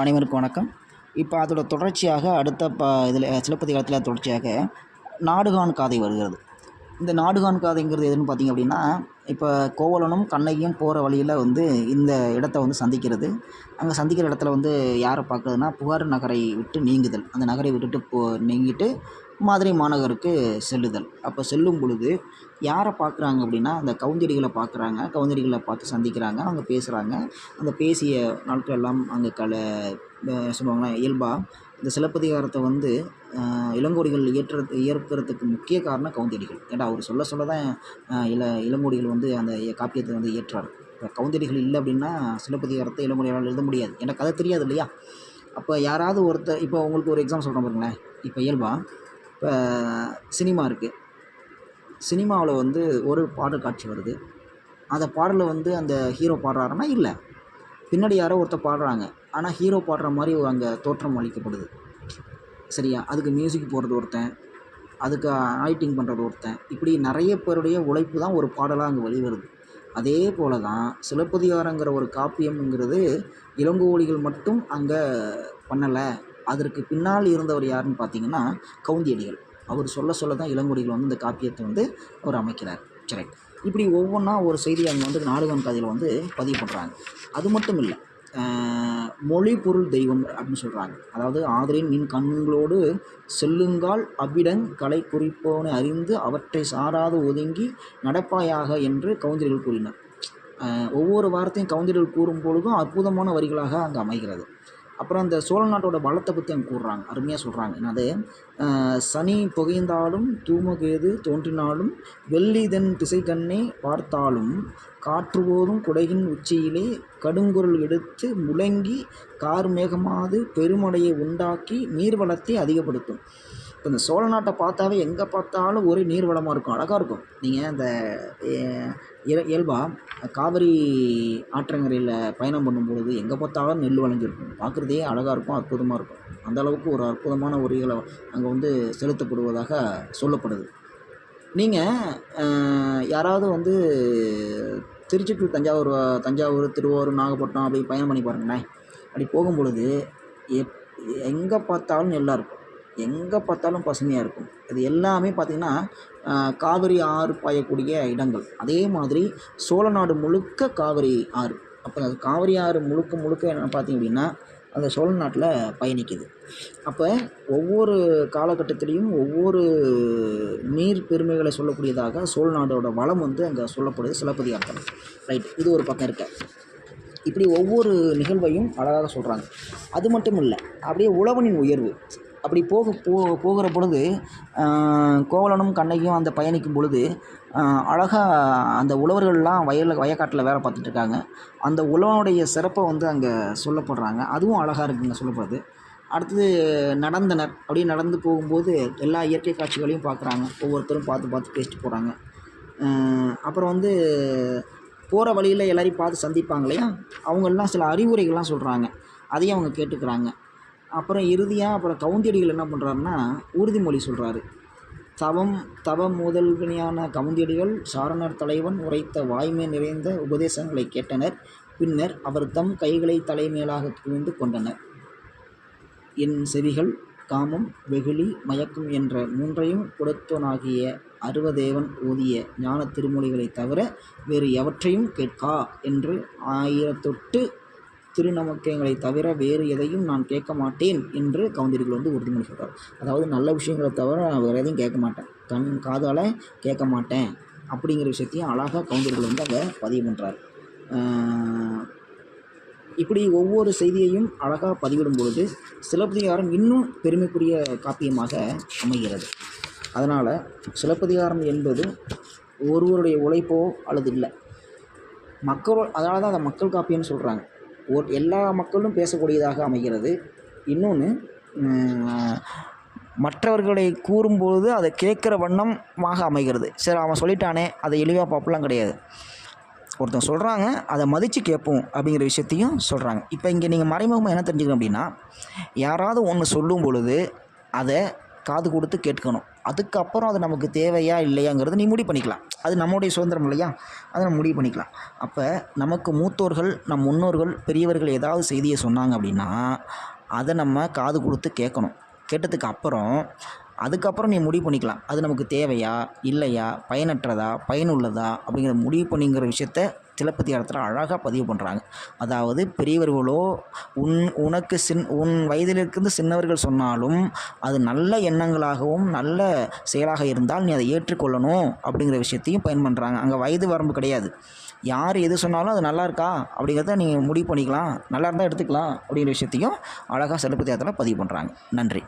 அனைவருக்கும் வணக்கம். இப்போ அதோட தொடர்ச்சியாக அடுத்த ப இதில் சிலப்பதிகாரத்தில் தொடர்ச்சியாக நாடுகான் காதை வருகிறது. இந்த நாடுகான் காதைங்கிறது எதுன்னு பார்த்தீங்க அப்படின்னா இப்போ கோவலனும் கண்ணகியும் போகிற வழியில் வந்து இந்த இடத்த வந்து சந்திக்கிறது. அங்கே சந்திக்கிற இடத்துல வந்து யாரை பார்க்குறதுனா புகார் நகரை விட்டு நீங்குதல். அந்த நகரை விட்டுட்டு போ நீங்கிட்டு மதுரை மாநகருக்கு செல்லுதல். அப்போ செல்லும் பொழுது யாரை பார்க்குறாங்க அப்படின்னா அந்த கவுந்தடிகளை பார்க்குறாங்க. கவுந்தடிகளை பார்த்து சந்திக்கிறாங்க அவங்க பேசுகிறாங்க அந்த பேசிய நாட்கள் எல்லாம் அங்கே கல அஹ் சொல்லுவாங்களா இயல்பாக இந்த சிலப்பதிகாரத்தை வந்து இளங்கோடிகள் இயற்றது இயற்கிறதுக்கு முக்கிய காரணம் கவுந்தடிகள். ஏன்னா அவர் சொல்ல சொல்ல தான் இள இளங்கோடிகள் வந்து அந்த காப்பியத்தை வந்து இயற்றார் இப்போ கவுந்தடிகள் இல்லை அப்படின்னா சிலப்பதிகாரத்தை இளங்கோடிகளால் எழுத முடியாது. ஏன்னா கதை தெரியாது இல்லையா? அப்போ யாராவது ஒருத்தர் இப்போ உங்களுக்கு ஒரு எக்ஸாம் சொல்கிறேன் பாருங்களேன். இப்போ இயல்பா இப்போ சினிமா இருக்குது சினிமாவில் வந்து ஒரு பாடல் காட்சி வருது. அந்த பாடலில் வந்து அந்த ஹீரோ பாடுறாருன்னா இல்லை. பின்னாடி யாரோ ஒருத்தர் பாடுறாங்க. ஆனால் ஹீரோ பாடுற மாதிரி அங்கே தோற்றம் அளிக்கப்படுது. சரியா? அதுக்கு மியூசிக் போடுறது ஒருத்தன். அதுக்கு ஆயிட்டிங் பண்ணுறது ஒருத்தன். இப்படி நிறைய பேருடைய உழைப்பு தான் ஒரு பாடலாக அங்கே வெளிவருது. அதே போல தான் சிலப்பதிகாரங்கிற ஒரு காப்பியம்ங்கிறது இளங்கோவடிகள் மட்டும் அங்கே பண்ணலை. அதற்கு பின்னால் இருந்தவர் யாருன்னு பார்த்தீங்கன்னா கவுந்தியடிகள். அவர் சொல்ல சொல்ல தான் இளங்கோடிகள் வந்து இந்த காப்பியத்தை வந்து அவர் அமைக்கிறார். சரி இப்படி ஒவ்வொன்றா ஒரு செய்தி அங்கே வந்து நாடகம் கதையில் வந்து பதிவு பண்ணுறாங்க அது மட்டும் இல்லை மொழி பொருள் தெய்வம் அப்படின்னு சொல்கிறாங்க அதாவது ஆதரின் நின் கண்களோடு செல்லுங்கால் அவ்விடங் கலை குறிப்போனை அறிந்து அவற்றை சாராது ஒதுங்கி நடப்பாயாக என்று கவுந்தர்கள் கூறினர். ஒவ்வொரு வார்த்தையும் கவுந்தர்கள் கூறும் பொழுதும் அற்புதமான வரிகளாக அங்கே அமைகிறது. அப்புறம் அந்த சோழ நாட்டோட பலத்தை பற்றி அவங்க கூறுறாங்க. அருமையாக சொல்கிறாங்க என்னது? சனி புகைந்தாலும் தூமகேது தோன்றினாலும் வெள்ளிதன் திசைக்கண்ணை பார்த்தாலும் காற்று போதும் குடையின் உச்சியிலே கடுங்குரல் எடுத்து முழங்கி கார் மேகமாது பெருமடையை உண்டாக்கி நீர்வளத்தை அதிகப்படுத்தும். இப்போ இந்த சோழ நாட்டை பார்த்தாவே எங்கே பார்த்தாலும் ஒரே நீர்வளமாக இருக்கும் அழகாக இருக்கும். நீங்கள் அந்த அஹ், இயல்பாக காவிரி ஆற்றங்கரையில் பயணம் பண்ணும்பொழுது எங்கே பார்த்தாலும் நெல் விளைஞ்சிருக்கும். பார்க்குறதே அழகாக இருக்கும் அற்புதமாக இருக்கும். அந்த அளவுக்கு ஒரு அற்புதமான உரிகளை அங்கே வந்து செலுத்தப்படுவதாக சொல்லப்படுது. நீங்கள் யாராவது வந்து திருச்சி டு தஞ்சாவூர் தஞ்சாவூர் திருவாரூர் நாகப்பட்டினம் அப்படி பயணம் பண்ணி பாருங்களேன். அப்படி போகும் பொழுது எப் எங்கே பார்த்தாலும் நெல்லாக இருக்கும். எங்கே பார்த்தாலும் பசுமையாக இருக்கும். இது எல்லாமே பார்த்திங்கன்னா காவிரி ஆறு பாயக்கூடிய இடங்கள். அதே மாதிரி சோழ நாடு முழுக்க காவிரி ஆறு. அப்போ அது காவிரி ஆறு முழுக்க முழுக்க என்ன பார்த்தீங்க அப்படின்னா அந்த சோழ நாட்டில் பயணிக்குது. அப்போ ஒவ்வொரு காலகட்டத்திலையும் ஒவ்வொரு நீர் பெருமைகளை சொல்லக்கூடியதாக சோழ நாடோட வளம் வந்து அங்கே சொல்லப்படுது. சிலப்பதிகாரத்தில் ரைட். இது ஒரு பக்கம் இருக்க. இப்படி ஒவ்வொரு நிகழ்வையும் அழகாக சொல்கிறாங்க அது மட்டும் இல்லை அப்படியே உழவனின் உயர்வு. அப்படி போக போ போகிற பொழுது கோவலனும் கண்ணகியும் அந்த பயணிக்கும் பொழுது அழகாக அந்த உழவர்கள்லாம் வயலில் வயக்காட்டில் வேலை பார்த்துட்ருக்காங்க அந்த உழவனுடைய சிறப்பை வந்து அங்கே சொல்லப்படுறாங்க. அதுவும் அழகாக இருக்குங்க சொல்லப்படுது அடுத்தது நடந்தனர். அப்படியே நடந்து போகும்போது எல்லா இயற்கை காட்சிகளையும் பார்க்குறாங்க. ஒவ்வொருத்தரும் பார்த்து பார்த்து பேசிட்டு போகிறாங்க அப்புறம் வந்து போகிற வழியில் எல்லாரையும் பார்த்து சந்திப்பாங்க இல்லையா? அவங்கெல்லாம் சில அறிவுரைகள்லாம் சொல்கிறாங்க அதையும் அவங்க கேட்டுக்கிறாங்க. அப்புறம் இறுதியாக அப்புறம் கவுந்தியடிகள் என்ன பண்ணுறாருன்னா உறுதிமொழி சொல்கிறாரு தவம் தவ முதல்வனியான கவுந்தியடிகள் சாரணர் தலைவன் உரைத்த வாய்மை நிறைந்த உபதேசங்களை கேட்டனர். பின்னர் அவர் தம் கைகளை தலைமேலாக குவிந்து கொண்டனர். என் செவிகள் காமம் வெகுளி மயக்கம் என்ற மூன்றையும் கொடுத்தோனாகிய அருவதேவன் ஓதிய ஞான திருமொழிகளைத் தவிர வேறு எவற்றையும் கேட்கா என்று ஆயிரத்தொட்டு திருநமக்கங்களை தவிர வேறு எதையும் நான் கேட்க மாட்டேன் என்று கவுந்தடிகள் வந்து உறுதிமொழி சொல்கிறார் அதாவது நல்ல விஷயங்களை தவிர நான் வேறு எதையும் கேட்க மாட்டேன். கண் காதால் கேட்க மாட்டேன் அப்படிங்கிற விஷயத்தையும் அழகாக கவுந்தடிகள் வந்து அங்கே பதிவு பண்ணுறார் இப்படி ஒவ்வொரு செய்தியையும் அழகாக பதிவிடும் பொழுது சிலப்பதிகாரம் இன்னும் பெருமைக்குரிய காப்பியமாக அமைகிறது. அதனால் சிலப்பதிகாரம் என்பது ஒருவருடைய உழைப்போ அல்லது இல்லை. மக்கள் அதனால தான் அதை மக்கள் காப்பியம்னு சொல்கிறாங்க ஒரு எல்லா மக்களும் பேசக்கூடியதாக அமைகிறது. இன்னொன்று மற்றவர்களை கூறும்பொழுது அதை கேட்குற வண்ணமாக அமைகிறது. சரி அவன் சொல்லிட்டானே அதை எளிவாக பார்ப்பலாம் கிடையாது. ஒருத்தன் சொல்கிறாங்க அதை மதித்து கேட்போம் அப்படிங்கிற விஷயத்தையும் சொல்கிறாங்க இப்போ இங்கே நீங்கள் மறைமுகமாக என்ன தெரிஞ்சுக்கணும் அப்படின்னா யாராவது ஒன்று சொல்லும் பொழுது அதை காது கொடுத்து கேட்கணும். அதுக்கப்புறம் அது நமக்கு தேவையா இல்லையாங்கிறது நீ முடிவு பண்ணிக்கலாம். அது நம்முடைய சுதந்திரம் இல்லையா? அதை நம்ம முடிவு பண்ணிக்கலாம். அப்போ நமக்கு மூத்தோர்கள் நம் முன்னோர்கள் பெரியவர்கள் ஏதாவது செய்தியை சொன்னாங்க அப்படின்னா அதை நம்ம காது கொடுத்து கேட்கணும். கேட்டதுக்கு அப்புறம் அதுக்கப்புறம் நீ முடிவு பண்ணிக்கலாம். அது நமக்கு தேவையா? இல்லையா? பயனற்றதா? பயனுள்ளதா? அப்படிங்கிற முடிவு பண்ணிங்கிற விஷயத்த சிலப்பதிகாரத்தில் அழகாக பதிவு பண்ணுறாங்க அதாவது பெரியவர்களோ உன் உனக்கு சின் உன் வயதிலிருந்து சின்னவர்கள் சொன்னாலும் அது நல்ல எண்ணங்களாகவும் நல்ல செயலாக இருந்தால் நீ அதை ஏற்றுக்கொள்ளணும் அப்படிங்கிற விஷயத்தையும் பயன் பண்ணுறாங்க அங்கே வயது வரம்பு கிடையாது. யார் எது சொன்னாலும் அது நல்லா இருக்கா? அப்படிங்கிறத நீங்கள் முடிவு பண்ணிக்கலாம். நல்லா இருந்தால் எடுத்துக்கலாம் அப்படிங்கிற விஷயத்தையும் அழகாக சிலப்பதிகாரத்தில் பதிவு பண்ணுறாங்க நன்றி.